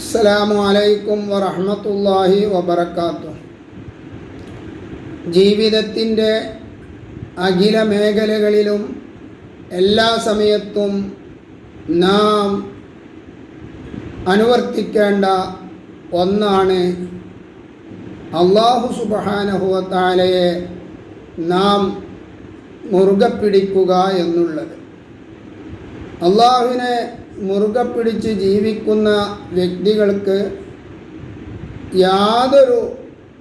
അസ്സലാമു അലൈക്കും വറഹ്മത്തുള്ളാഹി വബറകാതുഹു. ജീവിതത്തിന്റെ അഖില മേഖലകളിലും എല്ലാ സമയത്തും നാം അനുവർത്തിക്കേണ്ട ഒന്നാണ് അള്ളാഹു സുബാനഹുവത്താലയെ നാം മുറുകെ പിടിക്കുക എന്നുള്ളത്. അള്ളാഹുവിനെ മുറുകെ പിടിച്ച് ജീവിക്കുന്ന വ്യക്തികൾക്ക് യാതൊരു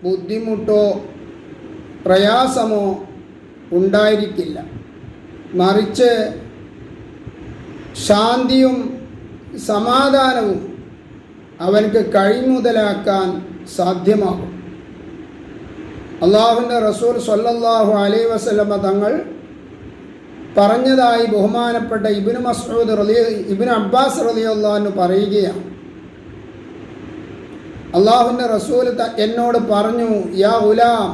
ബുദ്ധിമുട്ടോ പ്രയാസമോ ഉണ്ടായിരിക്കില്ല. മറിച്ച് ശാന്തിയും സമാധാനവും അവൻക്ക് കഴിമുതലാക്കാൻ സാധ്യമാകും. അള്ളാഹുവിന്റെ റസൂൽ സല്ലല്ലാഹു അലൈ വസല്ലമ തങ്ങൾ പറഞ്ഞതായി ബഹുമാനപ്പെട്ട ഇബിന് മസ്ഊദ് റലിയ ഇബിന് അബ്ബാസ് റലിയല്ലാന്ന് പറയുകയാണ്. അള്ളാഹുവിന്റെ റസൂൽ എന്നോട് പറഞ്ഞു യാ ഉലാം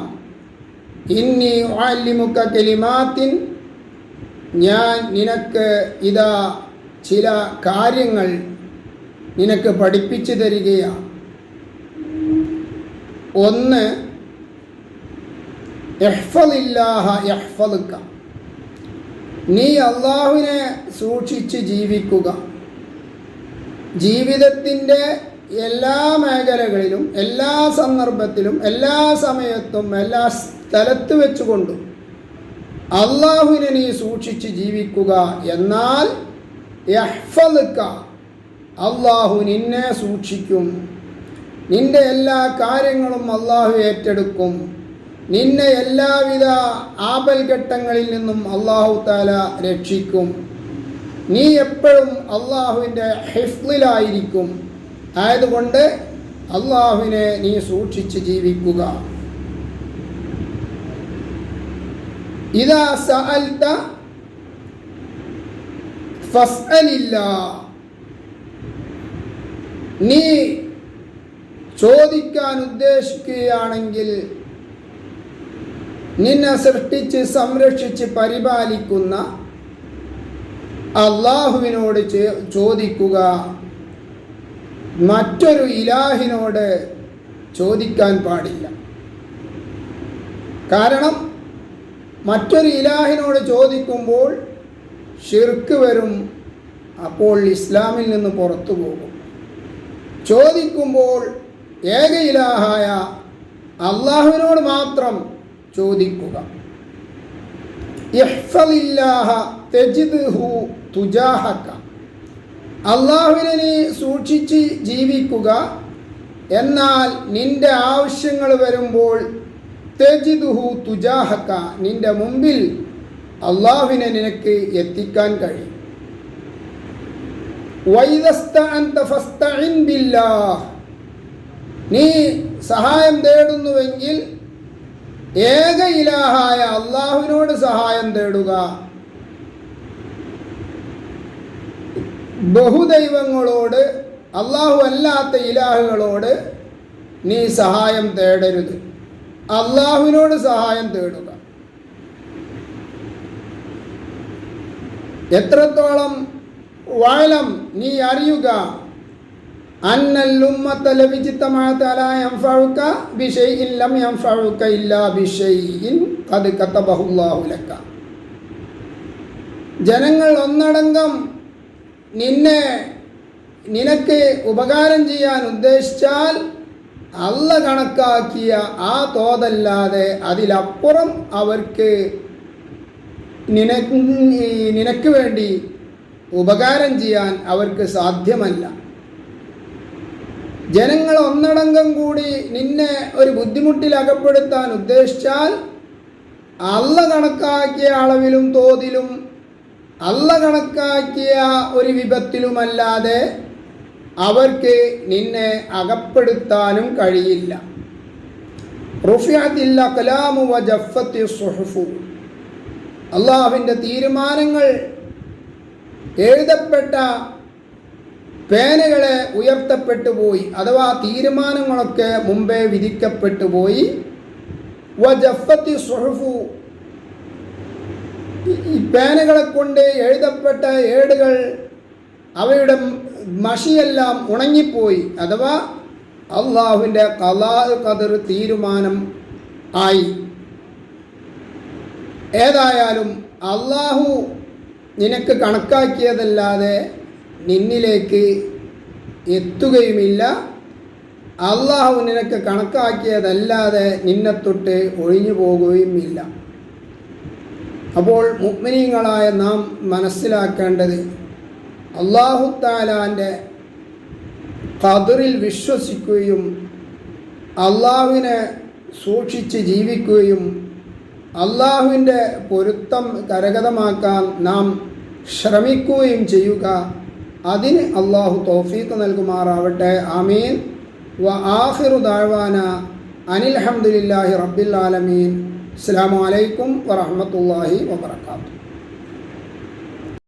ഇന്നി ഉഅല്ലിമുക കെലിമാത്തിൻ ഞാൻ നിനക്ക് ഇതാ ചില കാര്യങ്ങൾ നിനക്ക് പഠിപ്പിച്ചു തരികയാണ്. ഒന്ന് എഹ്ഫലില്ലാഹ യഹ്ഫലുക്ക നീ അള്ളാഹുവിനെ സൂക്ഷിച്ച് ജീവിക്കുക. ജീവിതത്തിന്റെ എല്ലാ മേഖലകളിലും എല്ലാ സന്ദർഭത്തിലും എല്ലാ സമയത്തും എല്ലാ സ്ഥലത്ത് വെച്ചുകൊണ്ടും അള്ളാഹുവിനെ നീ സൂക്ഷിച്ച് ജീവിക്കുക എന്നാൽ അള്ളാഹു നിന്നെ സൂക്ഷിക്കും. നിന്റെ എല്ലാ കാര്യങ്ങളും അള്ളാഹു ഏറ്റെടുക്കും. നിന്നെ എല്ലാവിധ ആപൽഘട്ടങ്ങളിൽ നിന്നും അള്ളാഹു താല രക്ഷിക്കും. നീ എപ്പോഴും അള്ളാഹുവിന്റെ ഹിഫ്ലിലായിരിക്കും ആയതുകൊണ്ട് അള്ളാഹുവിനെ നീ സൂക്ഷിച്ച് ജീവിക്കുക. ഇതാ സഅൽത ഫസ്അലില്ലാ. നീ ചോദിക്കാൻ ഉദ്ദേശിക്കുകയാണെങ്കിൽ നിന്നെ സൃഷ്ടിച്ച് സംരക്ഷിച്ച് പരിപാലിക്കുന്ന അള്ളാഹുവിനോട് ചോദിക്കുക. മറ്റൊരു ഇലാഹിനോട് ചോദിക്കാൻ പാടില്ല. കാരണം മറ്റൊരു ഇലാഹിനോട് ചോദിക്കുമ്പോൾ ഷിർക്ക് വരും അപ്പോൾ ഇസ്ലാമിൽ നിന്ന് പുറത്തു പോകും. ചോദിക്കുമ്പോൾ ഏക ഇലാഹായ അള്ളാഹുവിനോട് മാത്രം ചോദിക്കുക. അള്ളാഹുവിനെ നീ സൂക്ഷിച്ച് ജീവിക്കുക. എന്നാൽ നിന്റെ ആവശ്യങ്ങൾ വരുമ്പോൾ തെജിദുഹു തുജാഹക്ക നിന്റെ മുമ്പിൽ അള്ളാഹുവിനെ നിനക്ക് എത്തിക്കാൻ കഴിയും. നീ സഹായം തേടുന്നുവെങ്കിൽ ഏക ഇലാഹായ അള്ളാഹുവിനോട് സഹായം തേടുക. ബഹുദൈവങ്ങളോട് അള്ളാഹു അല്ലാത്ത ഇലാഹുകളോട് നീ സഹായം തേടരുത്. അള്ളാഹുവിനോട് സഹായം തേടുക. എത്രത്തോളം വായലം നീ അറിയുക ജനങ്ങൾ ഒന്നടങ്കം നിന്നെ നിനക്ക് ഉപകാരം ചെയ്യാൻ ഉദ്ദേശിച്ചാൽ അല്ല കണക്കാക്കിയ ആ തോതല്ലാതെ അതിലപ്പുറം അവർക്ക് നിനക്ക് വേണ്ടി ഉപകാരം ചെയ്യാൻ അവർക്ക് സാധ്യമല്ല. ജനങ്ങൾ ഒന്നടങ്കം കൂടി നിന്നെ ഒരു ബുദ്ധിമുട്ടിൽ അകപ്പെടുത്താൻ ഉദ്ദേശിച്ചാൽ അല്ല കണക്കാക്കിയ അളവിലും തോതിലും അല്ല കണക്കാക്കിയ ഒരു വിപത്തിലുമല്ലാതെ അവർക്ക് നിന്നെ അകപ്പെടുത്താനും കഴിയില്ല. റുഫിയാത്തില്ല കലാമു വ സുഹഫു. അള്ളാഹുവിന്റെ തീരുമാനങ്ങൾ എഴുതപ്പെട്ട പേനകളെ ഉയർത്തപ്പെട്ടു പോയി അഥവാ തീരുമാനങ്ങളൊക്കെ മുമ്പേ വിധിക്കപ്പെട്ടു പോയി. സുഹഫു. ഈ പേനകളെ കൊണ്ട് എഴുതപ്പെട്ട ഏടുകൾ അവയുടെ മഷിയെല്ലാം ഉണങ്ങിപ്പോയി അഥവാ അള്ളാഹുവിന്റെ കലാ കതിർ തീരുമാനം ആയി. ഏതായാലും അള്ളാഹു നിനക്ക് കണക്കാക്കിയതല്ലാതെ നിന്നിലേക്ക് എത്തുകയുമില്ല. അള്ളാഹു നിനക്ക് കണക്കാക്കിയതല്ലാതെ നിന്നെ തൊട്ട് ഒഴിഞ്ഞു പോകുകയും ഇല്ല അപ്പോൾ മുഗ്മിനീങ്ങളായ നാം മനസ്സിലാക്കേണ്ടത് അള്ളാഹു താലാന്റെ കതിറിൽ വിശ്വസിക്കുകയും അള്ളാഹുവിനെ സൂക്ഷിച്ച് ജീവിക്കുകയും അള്ളാഹുവിന്റെ പൊരുത്തം കരഗതമാക്കാൻ നാം ശ്രമിക്കുകയും ചെയ്യുക. അതിന് അള്ളാഹു തൗഫീഖ് നൽകുമാറാവട്ടെ. ആമീൻ. വ ആഹിറു അനിൽ അഹമ്മദില്ലാഹി റബ്ബിൽ ആലമീൻ. അസ്സാം വലൈക്കും വറഹമത്തല്ലാഹി വബർക്കാത്തു